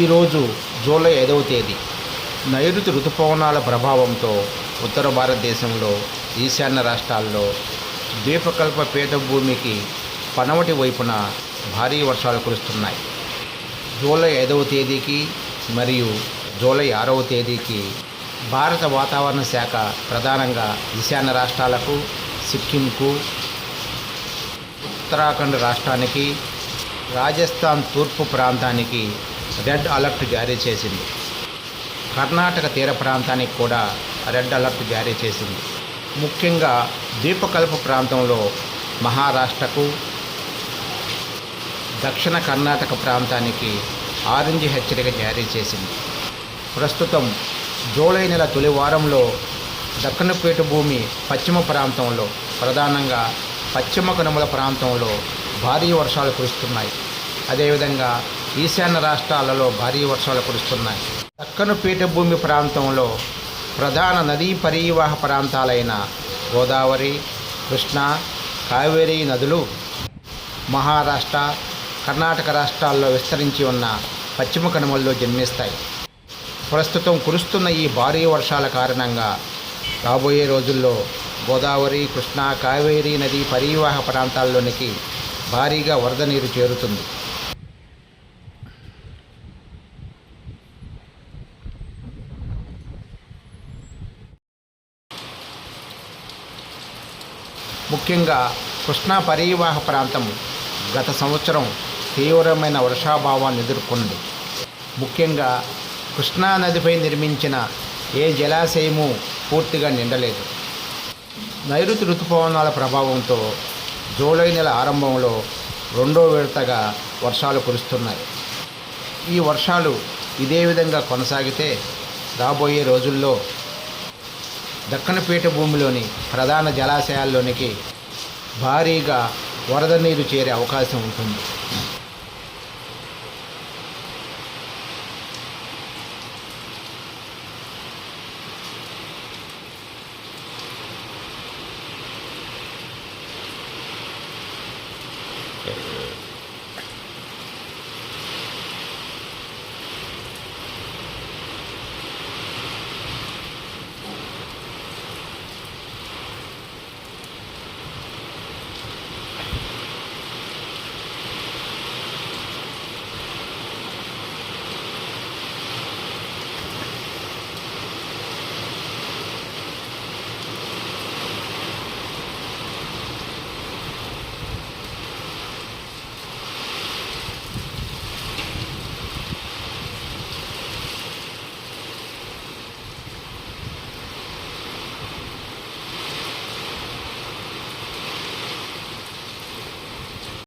ఈరోజు జూలై ఐదవ తేదీ. నైరుతి ఋతుపవనాల ప్రభావంతో ఉత్తర భారతదేశంలో ఈశాన్య రాష్ట్రాల్లో ద్వీపకల్ప పీఠభూమికి పనవటి వైపున భారీ వర్షాలు కురుస్తున్నాయి. జూలై ఐదవ తేదీకి మరియు జూలై ఆరవ తేదీకి భారత వాతావరణ శాఖ ప్రధానంగా ఈశాన్య రాష్ట్రాలకు సిక్కింకు ఉత్తరాఖండ్ రాష్ట్రానికి రాజస్థాన్ తూర్పు ప్రాంతానికి రెడ్ అలర్ట్ జారీ చేసింది. కర్ణాటక తీర ప్రాంతానికి కూడా రెడ్ అలర్ట్ జారీ చేసింది. ముఖ్యంగా ద్వీపకల్ప ప్రాంతంలో మహారాష్ట్రకు దక్షిణ కర్ణాటక ప్రాంతానికి ఆరెంజ్ హెచ్చరిక జారీ చేసింది. ప్రస్తుతం జూలై నెల తొలి వారంలో దక్కన పీఠభూమి పశ్చిమ ప్రాంతంలో ప్రధానంగా పశ్చిమ కనుమల ప్రాంతంలో భారీ వర్షాలు కురుస్తున్నాయి. అదేవిధంగా ఈశాన్య రాష్ట్రాలలో భారీ వర్షాలు కురుస్తున్నాయి. దక్కను పీఠభూమి ప్రాంతంలో ప్రధాన నదీ పరీవాహ ప్రాంతాలైన గోదావరి కృష్ణా కావేరీ నదులు మహారాష్ట్ర కర్ణాటక రాష్ట్రాల్లో విస్తరించి ఉన్న పశ్చిమ కనుమల్లో జన్మిస్తాయి. ప్రస్తుతం కురుస్తున్న ఈ భారీ వర్షాల కారణంగా రాబోయే రోజుల్లో గోదావరి కృష్ణా కావేరీ నది పరీవాహ ప్రాంతాల్లోనికి భారీగా వరద నీరు చేరుతుంది. ముఖ్యంగా కృష్ణా పరీవాహ ప్రాంతం గత సంవత్సరం తీవ్రమైన వర్షాభావాన్ని ఎదుర్కొంది ముఖ్యంగా కృష్ణా నదిపై నిర్మించిన ఏ జలాశయము పూర్తిగా నిండలేదు. నైరుతి ఋతుపవనాల ప్రభావంతో జూలై నెల ఆరంభంలో రెండో విడతగా వర్షాలు కురుస్తున్నాయి. ఈ వర్షాలు ఇదే విధంగా కొనసాగితే రాబోయే రోజుల్లో దక్కన పీఠభూమిలోని ప్రధాన జలాశయాల్లోనికి భారీగా వరద నీరు చేరే అవకాశం ఉంటుంది Yeah.